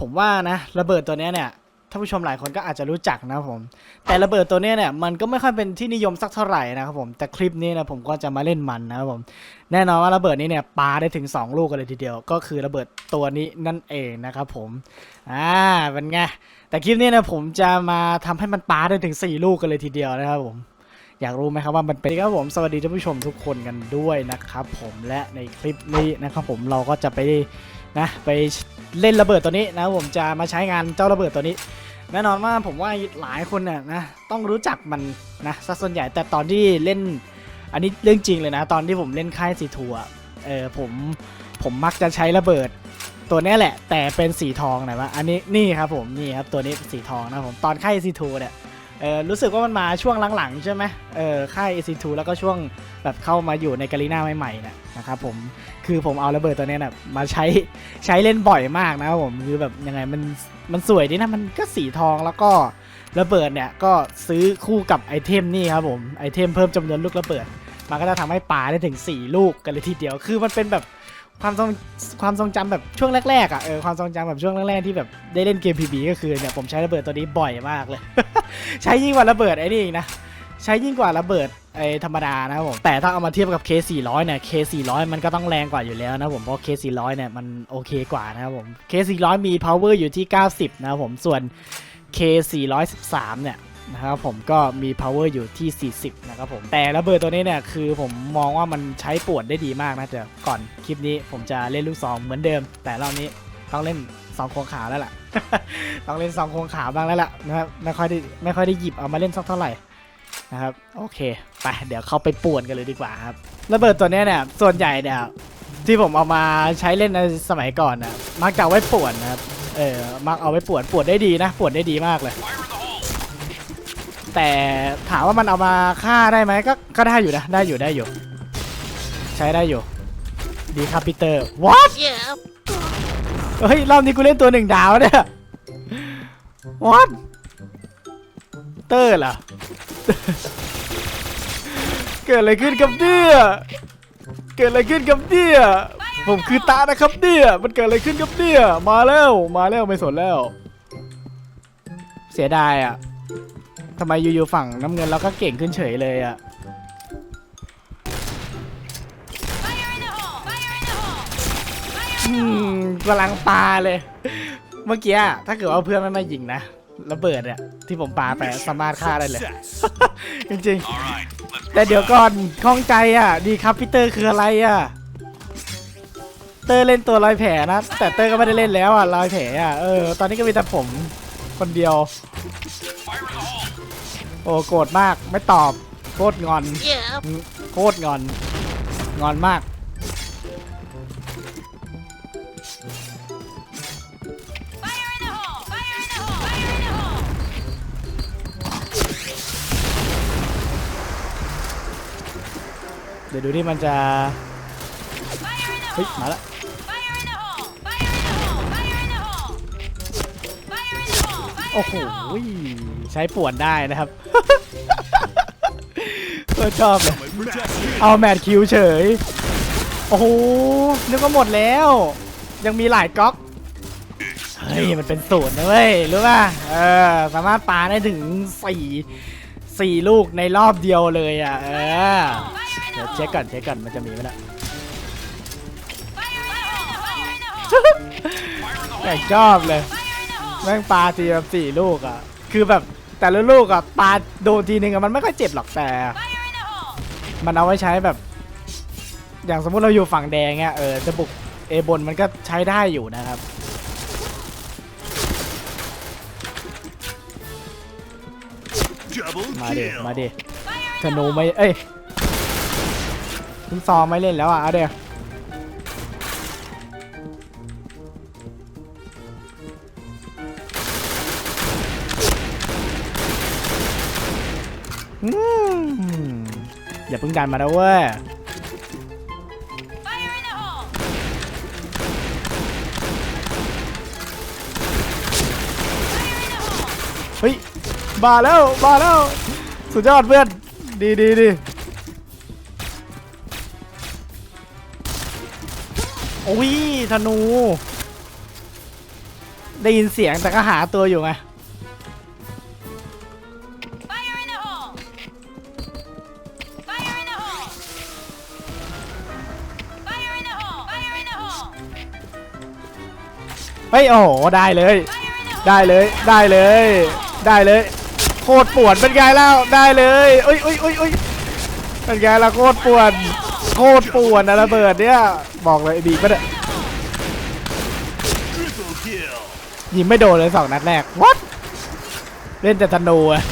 ผมว่านะระเบิดตัวนี้เนี่ยท่านผู้ชมหลายคนก็อาจจะรู้จักนะครับผม แต่ระเบิดตัวนี้เนี่ยมันก็ไม่ค่อยเป็นที่นิยมสักเท่าไหร่นะครับผมแต่คลิปนี้นะผมก็จะมาเล่นมันนะครับผมแน่นอนว่าระเบิดนี้เนี่ยปาได้ถึง 2 ลูกกันเลยทีเดียว ก็คือระเบิดตัวนี้นั่นเองนะครับผมอ่าเป็นไงแต่คลิปนี้นะผมจะมาทำให้มันปาได้ถึง 4 ลูกกันเลยทีเดียวนะครับผมอยากรู้ไหมครับว่ามันเป็นครับผมสวัสดีท่านผู้ชมทุกคนกันด้วยนะครับผมและในคลิปนี้นะครับผมเราก็จะไป นะไปเล่นระเบิดตัวนี้นะผมจะมาใช้งานเจ้าระเบิดตัวนี้ แน่นอนว่าผมว่าหลายคนน่ะนะต้องรู้จักมันนะซะส่วนใหญ่แต่ตอนที่เล่น อันนี้เรื่องจริงเลยนะ ตอนที่ผมเล่นค่ายสีทัวเออผมผมมักจะใช้ระเบิดตัวนี้แหละ แต่เป็นสีทองนะว่าอันนี้นี่ครับผมนี่ครับตัวนี้สีทองนะผมตอนค่ายสีทัวเนี่ยเออรู้สึกว่ามันมาช่วงหลังๆใช่ไหมเออค่ายสีทัวแล้วก็ช่วงแบบเข้ามาอยู่ในกาลีนาใหม่ๆเนะนะครับผม คือผมเอาระเบิดตัวนี้นะมาใช้ใช้เล่นบ่อยมากนะครับผมคือแบบยังไงมันมันสวยดีนะมันก็สีทองแล้วก็ระเบิดเนี่ยก็ซื้อคู่กับไอเทมนี่ครับผมไอเทมเพิ่มจำนวนลูกระเบิด มันก็จะทำให้ปาได้ถึง 4 ลูกกันเลยทีเดียว คือมันเป็นแบบความทรงความทรงจำแบบช่วงแรกๆอะเออความทรงจำแบบช่วงแรกๆที่แบบได้เล่นเกม PB ก็คือเนี่ยผมใช้ระเบิดตัวนี้บ่อยมากเลย ใช้ยิ่งกว่าระเบิดไอ้นี่อีกนะใช้ยิ่งกว่าระเบิดไอธรรมดานะครับผม แต่ถ้าเอามาเทียบกับ K400 เนี่ย K400 มันก็ต้องแรงกว่าอยู่แล้วนะผม เพราะ K400 เนี่ยมันโอเคกว่านะครับผม K400 มี power อยู่ที่ 90 นะครับผม ส่วน K413 เนี่ยนะครับผมก็มี power อยู่ที่ 40 นะครับผม แต่ระเบิดตัวนี้เนี่ยคือผมมองว่ามันใช้ปวนได้ดีมากนะเดี๋ยวก่อนคลิปนี้ผมจะเล่นลูกซองเหมือนเดิม แต่รอบนี้ต้องเล่นสองโครงขาแล้วล่ะ ต้องเล่นสองโครงขาบ้างแล้วล่ะนะครับไม่ค่อยได้ไม่ค่อยได้หยิบเอามาเล่นสักเท่าไหร่ นะครับโอเคไปเดี๋ยวเข้าไปป่วนกันเลยดีกว่าครับระเบิดตัวเนี้ยเนี่ยส่วนใหญ่เนี่ยที่ผมเอามาใช้เล่นในสมัยก่อนนะมักจะเอาไว้ป่วนนะครับเออมักเอาไว้ป่วนป่วนได้ดีนะป่วนได้ดีมากเลย แต่ถามว่ามันเอามาฆ่าได้ไหมก็ก็ได้อยู่นะได้อยู่ได้อยู่ ใช้ได้อยู่ดีครับพีเตอร์ what เฮ้ยรอบนี้กูเล่นตัวหนึ่งดาวเนี่ย what เตอร์เหรอ เกิดอะไรขึ้นกับเนี่ยเกิดอะไรขึ้นกับเนี่ยผมคือตานะครับเนี่ยมันเกิดอะไรขึ้นกับเนี่ยมาแล้วมาแล้วไม่สนแล้ว เสียดายอะทำไมอยู่ๆฝั่งน้ำเงินเราก็เก่งขึ้นเฉยเลยอะ Fire in the hole! Fire in the hole! Fire อืมกำลังปาเลย เมื่อกี้ถ้าเกิดว่าเพื่อนไม่มายิงนะ ระเบิดอะที่ผมปาไปสามารถฆ่าได้เลย จริงๆ แต่เดี๋ยวก่อนข้องใจอะ ดีครับพีเตอร์คืออะไรอะ เตอร์เล่นตัวรอยแผลนะ แต่เตอร์ก็ไม่ได้เล่นแล้วอะรอยแผลอะเออตอนนี้ก็มีแต่ผมคนเดียว โอ้โกรธมากไม่ตอบโคตรงอนโคตรงอน งอนมาก เดี๋ยวดูที่มันจะ Fire in the เฮ้ย hole! มาแล้ว Fire in the hole! Fire in the hole! Fire in the hole! Fire in the hole! Fire โอ้โห in the hole! ใช้ป่วนได้นะครับก็ชอบเลยเอาแมทคิวเฉย โอ้โหนึกว่าหมดแล้ว ยังมีหลายก๊อกเฮ้ย มันเป็นสูตรนะเว้ย รู้ป่ะ เออ สามารถปาได้ถึงสี่สี่ลูกในรอบเดียวเลยอะ เออ เดี๋ยวเช็คก่อนเช็คก่อนมันจะมีไหมล่ะ Fire in the hole! Fire in the hole! แต่ชอบเลยแม่งปาทีแบบสี่ลูกอะ คือแบบแต่ละลูกอะปาโดนทีนึงอะมันไม่ค่อยเจ็บหรอกแต่ Fire in the hole! มันเอาไว้ใช้แบบ อย่างสมมุติเราอยู่ฝั่งแดงเนี่ยเออจะบุกเอบนมันก็ใช้ได้อยู่นะครับมาเดมาเด Fire ธ in the นู hole! ไม่เอ้ย คุณซองไม่เล่นแล้วอะเอาเดี๋ยวอืมอย่าเพิ่งดันมานะเว้ย Fire in the hole! เฮ้ยมาแล้วมาแล้ว สุดยอดเพื่อน ดีดีดี อ้ยธนู ได้ยินเสียงแต่ก็หาตัวอยู่ไง Fire in the hole! Fire in the hole! Fire in the hole! Fire in the hole! เฮ้ยโอ้โหได้เลย ได้เลยได้เลย ได้เลย โคตรปวดเป็นไงแล้วได้เลยเอ้ยเอ้ยเอ้ยเอ้ยเป็นไงล่ะโคตรปวด คตรปวดนะระเบิดเนี่ย บอกเลยดีปะเนี่ยยิงไม่โดนเลยสองนัดแรก what เล่นแต่ธนูอะ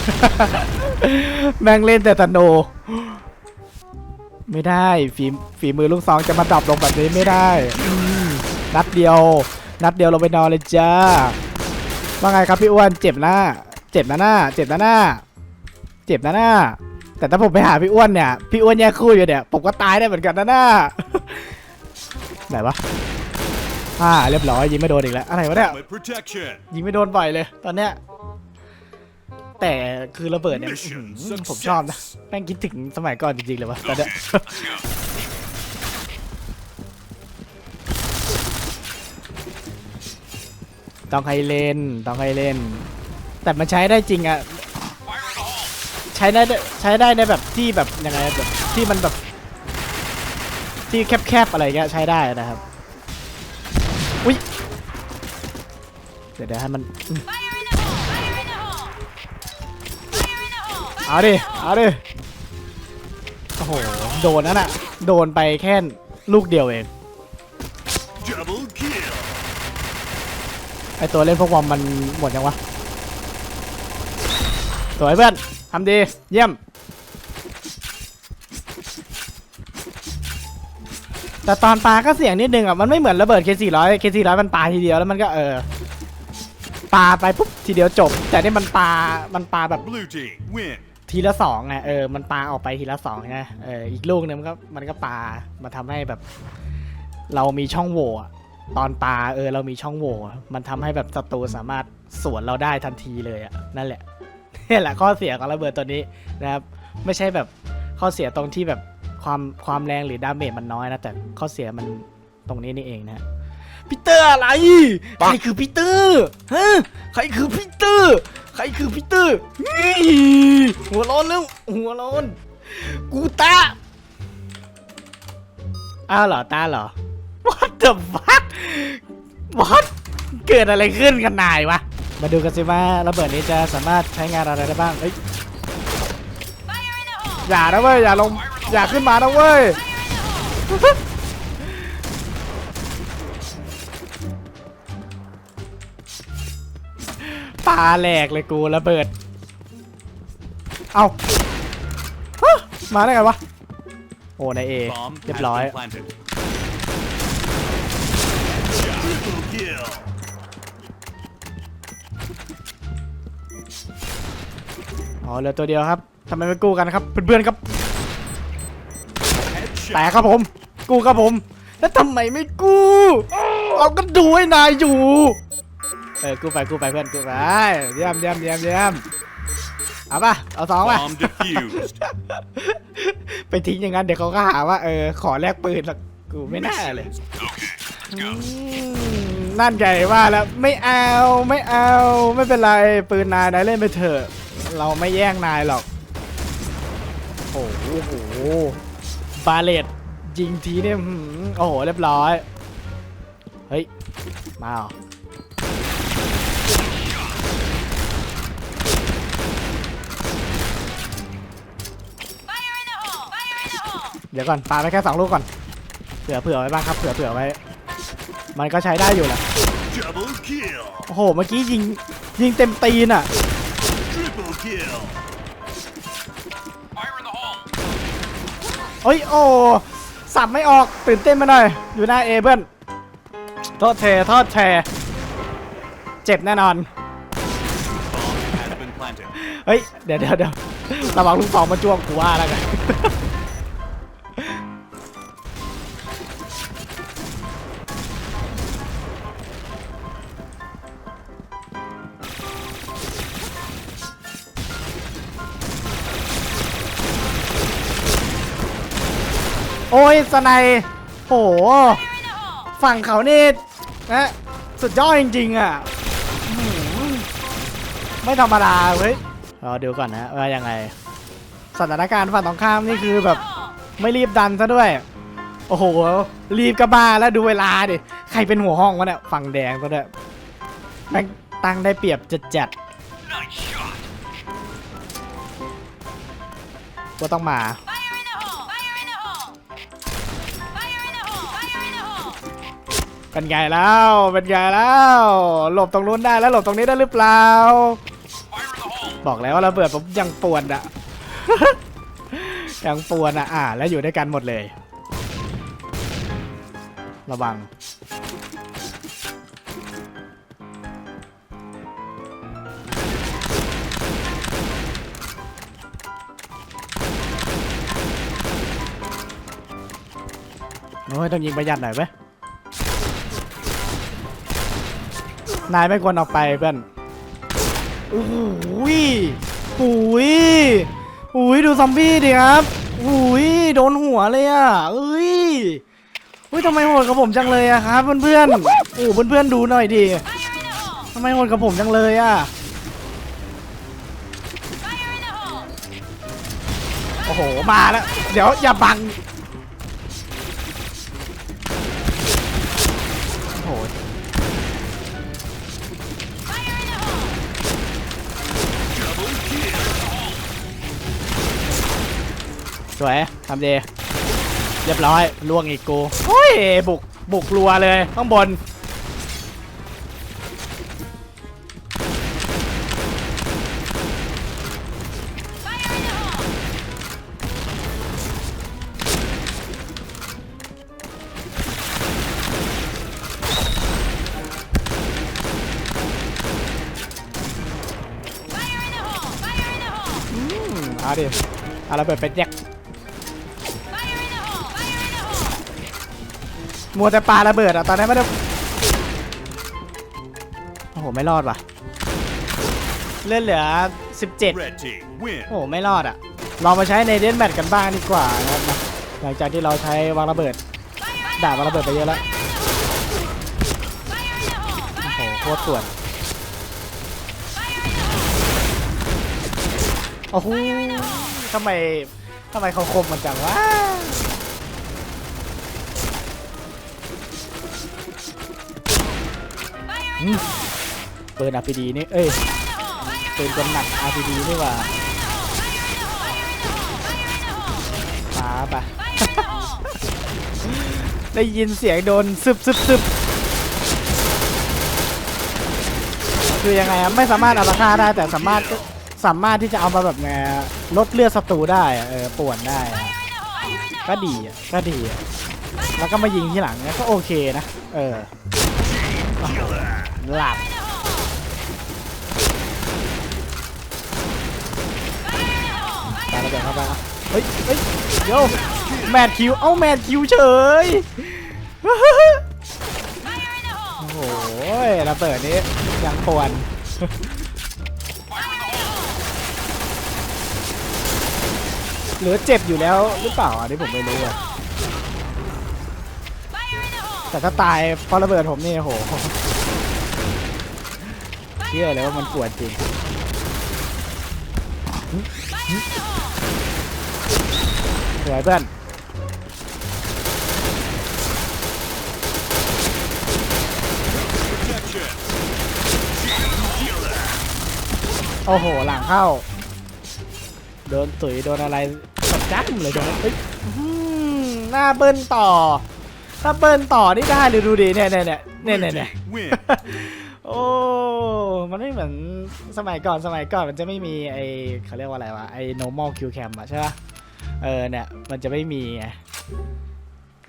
แม่งเล่นแต่ธนูไม่ได้ฝีฝีมือลูกซองจะมาดรอปลงแบบนี้ไม่ได้นัดเดียว นัดเดียวลงไปนอนเลยจ้าว่าไงครับพี่อ้วนเจ็บหน้า เจ็บนะหน้า เจ็บนะหน้า เจ็บนะหน้า แต่ถ้าผมไปหาพี่อ้วนเนี่ย พี่อ้วนแยกคู่อยู่เนี่ย ผมก็ตายได้เหมือนกันนะน้าไหนวะอ่าเรียบร้อยยิงไม่โดนอีกแล้ว อะไรวะเนี่ย ยิงไม่โดนบ่อยเลย ตอนเนี้ย แต่คือระเบิดเนี่ยผมชอบนะ แม่งคิดถึงสมัยก่อนจริงๆเลยวะตอนเนี้ยต้องให้เล่น ต้องให้เล่น แต่มันใช้ได้จริงอะ ใช้ได้ใช้ได้ในแบบที่แบบยังไงแบบที่มันแบบที่แคบๆอะไรเงี้ยใช้ได้นะครับอุ้ยเดี๋ยวเดี๋ยวให้มัน Fire in the hole! Fire in the hole! Fire in the hole! เอาดิเอาดิโอ้โหโดนนั่นอะโดนไปแค่ลูกเดียวเอง Double kill. ไอตัวเล่นพวกวอมมันหมดยังวะสวยเพื่อน ทำดี เยี่ยม แต่ตอนปลาก็เสียงนิดนึงอะ มันไม่เหมือนระเบิด K400 K400 มันปาทีเดียวแล้วมันก็เออปาไปปุ๊บทีเดียวจบ แต่นี่มันปามันปาแบบ Blue team win. ทีละสองไงเออมันปาออกไปทีละสองไงเอออีกลูกนึงมันก็มันก็ปามาทำให้แบบ เรามีช่องโหว่อะตอนปาเออเรามีช่องโหว่อะมันทำให้แบบศัตรูสามารถสวนเราได้ทันทีเลยอะนั่นแหละ นี่แหละข้อเสียของระเบิดตัวนี้นะครับ ไม่ใช่แบบข้อเสียตรงที่แบบความความแรงหรือดาเมจมันน้อยนะ แต่ข้อเสียมันตรงนี้นี่เองนะฮะพีเตอร์อะไร ใครคือพีเตอร์ฮะใครคือพีเตอร์ ใครคือพีเตอร์อี้หัวร้อนแล้วหัวร้อน กูตาอ้าวเหรอตาเหรอ What the fuck What เกิดอะไรขึ้นกันนายวะ มาดูกันสิว่าระเบิดนี้จะสามารถใช้งานอะไรได้บ้างเอ้ย Fire in the hole! อย่านะเว้ยอย่าลงอย่าขึ้นมานะเว้ยปลาแหลกเลยกูระเบิด เอาฮะมาได้ไงวะ โอ้ในเอ Bomb เรีย has บร้อย อ๋อเหลือตัวเดียวครับทำไมไม่กู้กันครับเพื่อนๆครับ Headshot. แต่ครับผม กู้ครับผม แล้วทำไมไม่กู้เราก็ดูให้นายอยู่ เออกู้ไปกู้ไปเพื่อนกู้ไปเยี่ยมเยี่ยมเยี่ยมเยี่ยมเอาป่ะเอาสองป่ะ Bomb defused. ไปทิ้งอย่างนั้นเดี๋ยวเขาก็หาว่าเออขอแลกปืนหรอกกูไม่น่าเลย อืมนั่นไงว่าแล้วไม่เอาไม่เอาไม่เป็นไรปืนนายนายเล่นไปเถอะ เราไม่แย่งนายหรอก โอ้โหโอ้โหบาเลตยิงทีเนี่ยหืมโอ้โห เรียบร้อย เฮ้ย มาเหรอ Fire in the hole! Fire in the hole! เดี๋ยวก่อนปาไปแค่สองลูกก่อน เผื่อเผื่อไว้บ้างครับ เผื่อเผื่อไว้ มันก็ใช้ได้อยู่แหละ Double kill. โอ้โห เมื่อกี้ยิงยิงเต็มตีนอะ ฮ้ยโอ้สับไม่ออกตื่นเต้นมาหน่อย อยู่หน้าเอเพื่อนโทษเทโทษเทเจ็บแน่นอน เฮ้ย เดี๋ยวเดี๋ยวเดี๋ยวระวังลูกสองมาจ้วงกูว่าแล้วกัน อ้ยสไนโห ฝั่งเขานี่นะสุดยอดจริง ๆ อะ ไม่ธรรมดาเว้ยรอดูก่อนนะว่ายังไง สถานการณ์ฝั่งตรงข้ามนี่คือแบบ ไม่รีบดันซะด้วย โอ้โห รีบกระบาแล้วดูเวลาดิ ใครเป็นหัวห้องวะเนี่ยฝั่งแดงซะด้วยแม่งตั้งได้เปรียบจัดจัด Nice shot. ๆว่าต้องมา เป็นไงแล้ว เป็นไงแล้ว หลบตรงนู้นได้แล้วหลบตรงนี้ได้หรือเปล่า บอกแล้วว่าระเบิดผมยังปวนอะยังปวนอะอ่า แล้วอยู่ด้วยกันหมดเลย ระวัง โอ้ยต้องยิงประหยัดหน่อยไหม นายไม่ควรออกไปเพื่อนโอ้โหยโอ้ยโอ้ยดูซอมบี้ดิครับโอ้ยโดนหัวเลยอะเอ้ยเฮ้ยทำไมโหดกับผมจังเลยอะครับเพื่อนๆโอ้เพื่อนๆดูหน่อยดิทำไมโหดกับผมจังเลยอะโอ้โหมาแล้ว เดี๋ยวอย่าบัง สวยทำดีเรียบร้อยล่วงอีกกูโอ้ยบุกบุกรัวเลยข้างบน Fire in the hole! ไฟ in the hole! Fire in the hole! อืมเอาดิเอาระเบิดไปแยก มัวแต่ปาระเบิดอะตอนนั้นไม่ได้โอ้โหไม่รอดว่ะเลื่อนเหลือ 17 Red team win. โอ้โหไม่รอดอะลองมาใช้ในเดนแมทกันบ้างดีกว่านะครับนะหลังจากที่เราใช้วางระเบิดด่าวางระเบิดไปเยอะแล้ว Fire in the hole! โอ้โหโคตรส่วนโอ้โหทำไมทำไมเขาคมมันจังวะ อืมปืน RPG นี่ เอ้ยปืนกลหนัก RPG นี่ว่าปาปะได้ยินเสียงโดนซึบซึบซึบคือยังไงอะไม่สามารถเอาราคาได้แต่สามารถสามารถที่จะเอามาแบบไงลดเลือดศัตรูได้เออป่วนได้ก็ดีอะก็ดีอะแล้วก็มายิงที่หลังเนี่ยก็โอเคนะ เออ หลับ ตาระเบิดเข้าไปนะเฮ้ยเฮ้ยเดี๋ยวแมทคิว เอ้าแมทคิวเฉย โอ้โหระเบิดนี้ยังปวนหรือเจ็บอยู่แล้วหรือเปล่าอันนี้ผมไม่รู้อะแต่ถ้าตายเพราะระเบิดผมนี่โอ้โห เชื่อเลยว่ามันปวดจริงสวยเพื่อนโอ้โห หลังเข้า โดนตุ๋ยโดนอะไรประจักเลยจังเฮ้ยหน้าเบิ้ลต่อ ถ้าเบิ้ลต่อนี่ได้เลยดูดิเนี่ยเนี่ยเนี่ยเนี่ยเนี่ย โอ้ มันไม่เหมือนสมัยก่อนสมัยก่อนมันจะไม่มีไอเขาเรียกว่าอะไรวะไอ normal kill cam อะใช่ปะเออเนี่ยมันจะไม่มีไง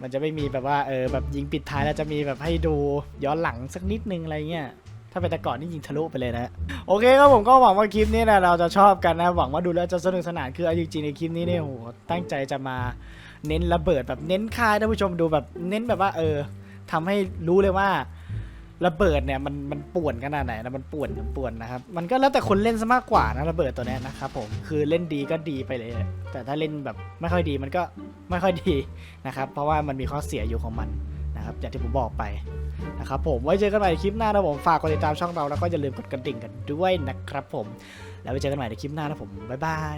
มันจะไม่มีแบบว่าเออแบบยิงปิดท้ายแล้วจะมีแบบให้ดูย้อนหลังสักนิดนึงอะไรเงี้ยถ้าเป็นแต่ก่อนนี่ยิงทะลุไปเลยนะ โอเคครับผมก็หวังว่าคลิปนี้นะเราจะชอบกันนะ หวังว่าดูแล้วจะสนุกสนานคือเอาจริงๆในคลิปนี้เนี่ยโหตั้งใจจะมาเน้นระเบิดแบบเน้นค่ายท่านผู้ชมดูแบบเน้นแบบว่าเออทำให้รู้เลยว่า ระเบิดเนี่ยมันมันป่วนขนาดไหนนะมันป่วนป่วนนะครับมันก็แล้วแต่คนเล่นซะมากกว่านะระเบิดตัวเนี้ยนะครับผมคือเล่นดีก็ดีไปเลย แต่ถ้าเล่นแบบไม่ค่อยดีมันก็ไม่ค่อยดีนะครับเพราะว่ามันมีข้อเสียอยู่ของมันนะครับอย่างที่ผมบอกไปนะครับผมไว้เจอกันใหม่ในคลิปหน้านะผมฝากกดติดตามช่องเราแล้วก็อย่าลืมกดกระดิ่งกันด้วยนะครับผมแล้วไว้เจอกันใหม่ในคลิปหน้านะผมบ๊ายบาย